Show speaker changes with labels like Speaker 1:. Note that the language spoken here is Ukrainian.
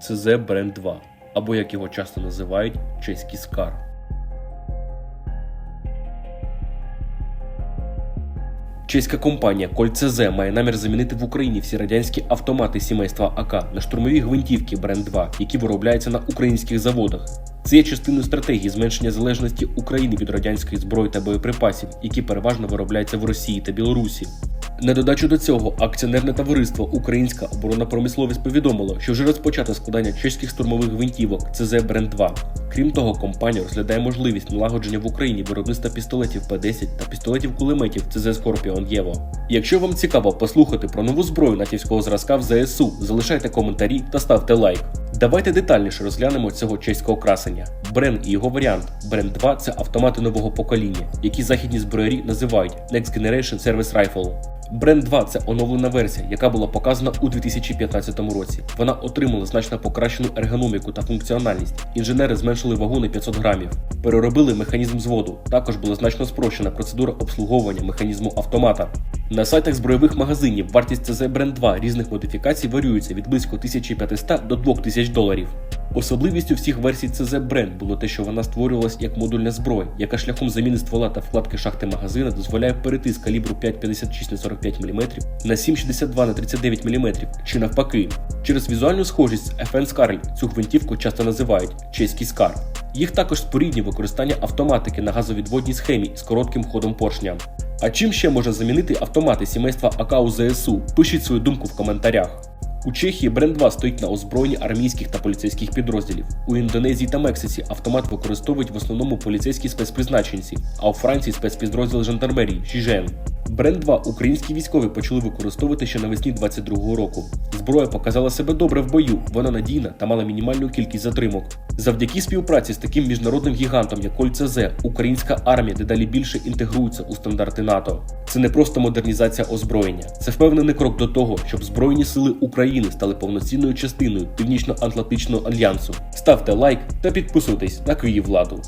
Speaker 1: ЦЗ Бренд 2, або як його часто називають, чеський скар. Чеська компанія Кольцез має намір замінити в Україні всі радянські автомати сімейства АК на штурмові гвинтівки Бренд 2, які виробляються на українських заводах. Це є частиною стратегії зменшення залежності України від радянської зброї та боєприпасів, які переважно виробляються в Росії та Білорусі. На додачу до цього, акціонерне товариство Українська оборонна промисловість повідомило, що вже розпочато складання чеських штурмових гвинтівок ЦЗ Бренд 2. Крім того, компанія розглядає можливість налагодження в Україні виробництва пістолетів П-10 та пістолетів кулеметів ЦЗ Scorpion Єво. Якщо вам цікаво послухати про нову зброю натівського зразка в ЗСУ, залишайте коментарі та ставте лайк. Давайте детальніше розглянемо цього чеського красення. Брен і його варіант. Брен 2 це автомати нового покоління, які західні зброярі називають Next Generation Service Rifle. Brand 2 це оновлена версія, яка була показана у 2015 році. Вона отримала значно покращену ергономіку та функціональність. Інженери зменшили вагу на 500 грамів, переробили механізм зводу. Також була значно спрощена процедура обслуговування механізму автомата. На сайтах збройових магазинів вартість CZ Brand 2 різних модифікацій варіюється від близько 1500 до 2000 доларів. Особливістю всіх версій CZ Brand було те, що вона створювалась як модульна зброя, яка шляхом заміни ствола та вкладки шахти магазина дозволяє перейти з калібру 5,56 на 45 мм на 7,62 на 39 мм, чи навпаки. Через візуальну схожість з FN Scarl цю гвинтівку часто називають чеський скар. Їх також споріднює використання автоматики на газовідводній схемі з коротким ходом поршня. А чим ще можна замінити автомати сімейства АК у ЗСУ? Пишіть свою думку в коментарях. У Чехії бренд 2 стоїть на озброєнні армійських та поліцейських підрозділів. У Індонезії та Мексиці автомат використовують в основному поліцейські спецпризначенці, а у Франції спецпідрозділ жандармерії Жіжен. Бренд 2 українські військові почали використовувати ще навесні 22-го року. Зброя показала себе добре в бою, вона надійна та мала мінімальну кількість затримок. Завдяки співпраці з таким міжнародним гігантом, як Кольцез, українська армія дедалі більше інтегрується у стандарти НАТО. Це не просто модернізація озброєння, це впевнений крок до того, щоб Збройні сили України стали повноцінною частиною Північно-Атлантичного альянсу. Ставте лайк та підписуйтесь на Київ владу.